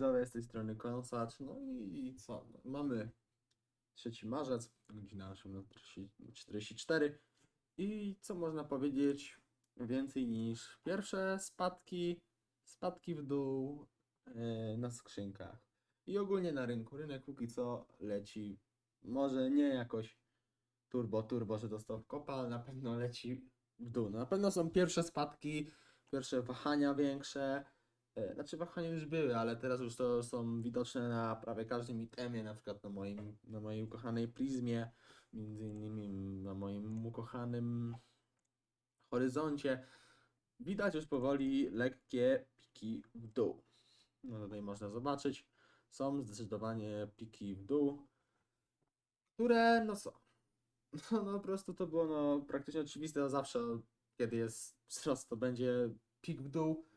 widzowie z tej strony Konsacz. No i, co? No, mamy 3 marzec, godzina 18.44 i co można powiedzieć więcej niż pierwsze spadki, spadki w dół e, na skrzynkach i ogólnie na rynku. Rynek póki co leci, może nie jakoś turbo, turbo, że dostał kopa, ale na pewno leci w dół. No, na pewno są pierwsze spadki, pierwsze wahania większe. E, Znaczy wahania już były, ale teraz już to są widoczne na prawie każdym itemie, na przykład na moim, na mojej ukochanej Prizmie, między innymi na moim ukochanym Horyzoncie. Widać już powoli lekkie piki w dół. No tutaj można zobaczyć, są zdecydowanie piki w dół, które no co, no, no po prostu to było no praktycznie oczywiste, no zawsze kiedy jest wzrost to będzie pik w dół.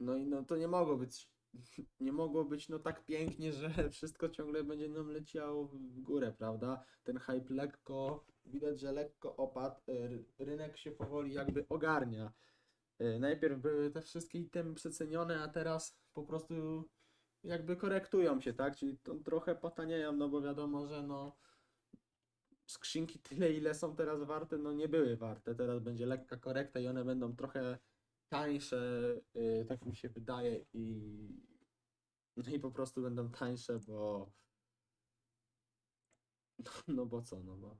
No i no to nie mogło być, nie mogło być no tak pięknie, że wszystko ciągle będzie nam leciało w górę, prawda? Ten hype lekko, widać, że lekko opadł, y, rynek się powoli jakby ogarnia. Y, Najpierw były te wszystkie itemy przecenione, a teraz po prostu jakby korektują się, tak? Czyli to trochę potanieją, no bo wiadomo, że no skrzynki tyle, ile są teraz warte, no nie były warte. Teraz będzie lekka korekta i one będą trochę tańsze, y, tak mi się wydaje i no i po prostu będą tańsze, bo no, no bo co, no bo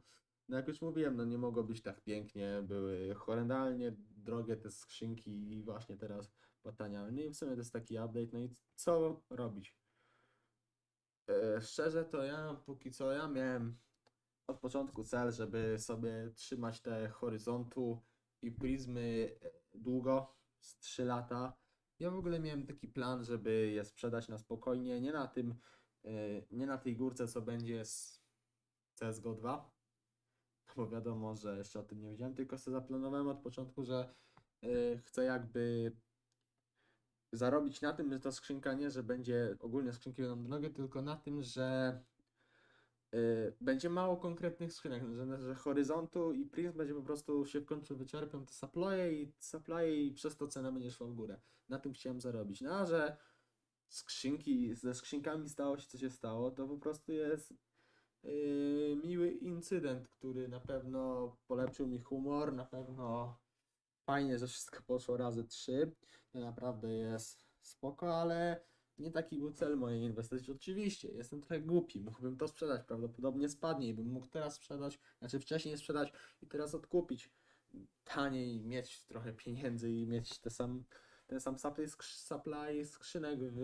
no jak już mówiłem, no nie mogło być tak pięknie, były horrendalnie drogie te skrzynki i właśnie teraz potaniały. No i w sumie to jest taki update, no i co robić? E, szczerze to ja póki co ja miałem od początku cel, żeby sobie trzymać te horyzontu i prizmy e, długo, z 3 lata. Ja w ogóle miałem taki plan, żeby je sprzedać na spokojnie, nie na tym, e, nie na tej górce, co będzie z CSGO 2, no bo wiadomo, że jeszcze o tym nie wiedziałem, tylko sobie zaplanowałem od początku, że e, chcę jakby zarobić na tym, że ta skrzynka nie, że będzie ogólnie skrzynki będą drogie, tylko na tym, że y, będzie mało konkretnych skrzynek, że, że horyzontu i Prince będzie po prostu się w końcu wyczerpią te supply i supply i przez to cena będzie szła w górę. Na tym chciałem zarobić. No a że skrzynki, ze skrzynkami stało się co się stało, to po prostu jest y, miły incydent, który na pewno polepszył mi humor, na pewno fajnie, że wszystko poszło razy trzy. To naprawdę jest spoko, ale nie taki był cel mojej inwestycji. Oczywiście, jestem trochę głupi, mógłbym to sprzedać, prawdopodobnie spadnie i bym mógł teraz sprzedać, znaczy wcześniej sprzedać i teraz odkupić taniej, mieć trochę pieniędzy i mieć te sam, ten sam supply, supply skrzynek w,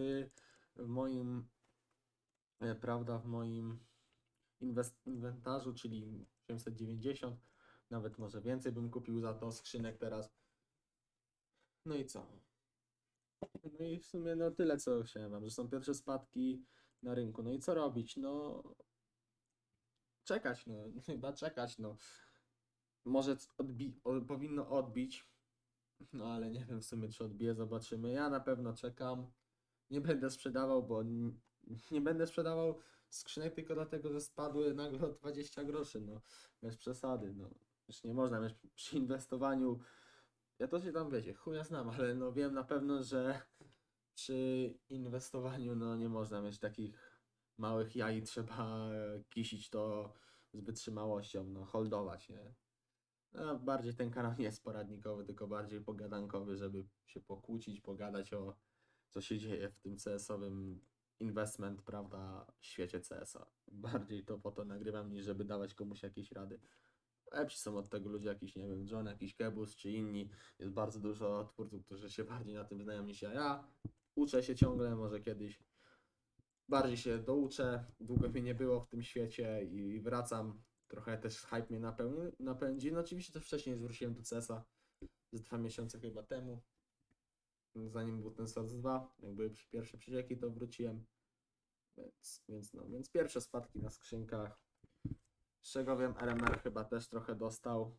w moim, e, prawda, w moim inwest, inwentarzu, czyli 890, nawet może więcej bym kupił za to skrzynek teraz. No i co? No i w sumie no tyle co chciałem wam, że są pierwsze spadki na rynku. No i co robić? No czekać, no chyba czekać, no. Może odbi powinno odbić, no ale nie wiem w sumie czy odbije, zobaczymy. Ja na pewno czekam. Nie będę sprzedawał, bo nie będę sprzedawał skrzynek tylko dlatego, że spadły nagle o 20 groszy, no bez przesady, no. Już nie można mieć przy inwestowaniu ja to się tam wiecie, chuja znam, ale no wiem na pewno, że przy inwestowaniu no nie można mieć takich małych jaj, trzeba kisić to z wytrzymałością, no holdować, nie? A bardziej ten kanał nie jest poradnikowy, tylko bardziej pogadankowy, żeby się pokłócić, pogadać o co się dzieje w tym CS-owym investment, prawda, świecie CS-a. Bardziej to po to nagrywam, niż żeby dawać komuś jakieś rady lepsi są od tego ludzie, jakiś, nie wiem, John, jakiś Kebus czy inni. Jest bardzo dużo twórców, którzy się bardziej na tym znają niż ja. Ja uczę się ciągle, może kiedyś bardziej się douczę. Długo mnie nie było w tym świecie i wracam. Trochę też hype mnie napełni, napędzi. No oczywiście też wcześniej zwróciłem do CESa z dwa miesiące chyba temu. Zanim był ten SARS 2, jak były pierwsze przecieki, to wróciłem. Więc, więc no, więc pierwsze spadki na skrzynkach. Z czego wiem, RMR chyba też trochę dostał.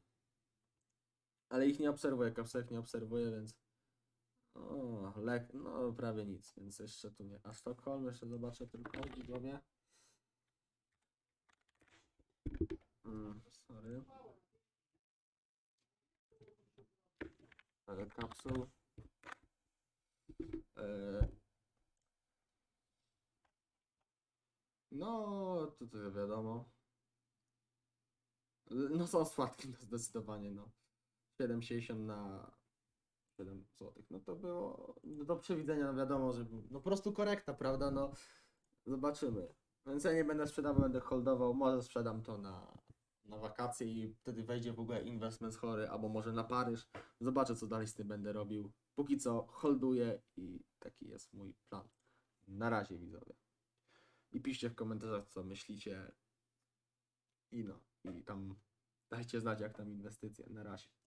Ale ich nie obserwuję, kapsek nie obserwuję, więc. O, lek, no prawie nic, więc jeszcze tu nie. A Sztokholm jeszcze zobaczę tylko widzowie. Mm, sorry. Ale kapsuł. E, No, to wiadomo. No są słodkie, no zdecydowanie, no. 7,60 na 7 zł. No to było no do przewidzenia, no wiadomo, że no po prostu korekta, prawda? No zobaczymy. Więc ja nie będę sprzedawał, będę holdował. Może sprzedam to na, na wakacje i wtedy wejdzie w ogóle investment chory, albo może na Paryż. Zobaczę, co dalej z tym będę robił. Póki co holduję i taki jest mój plan. Na razie, widzowie. I piszcie w komentarzach, co myślicie. I no, i tam dajcie znać, jak tam inwestycje. Na razie.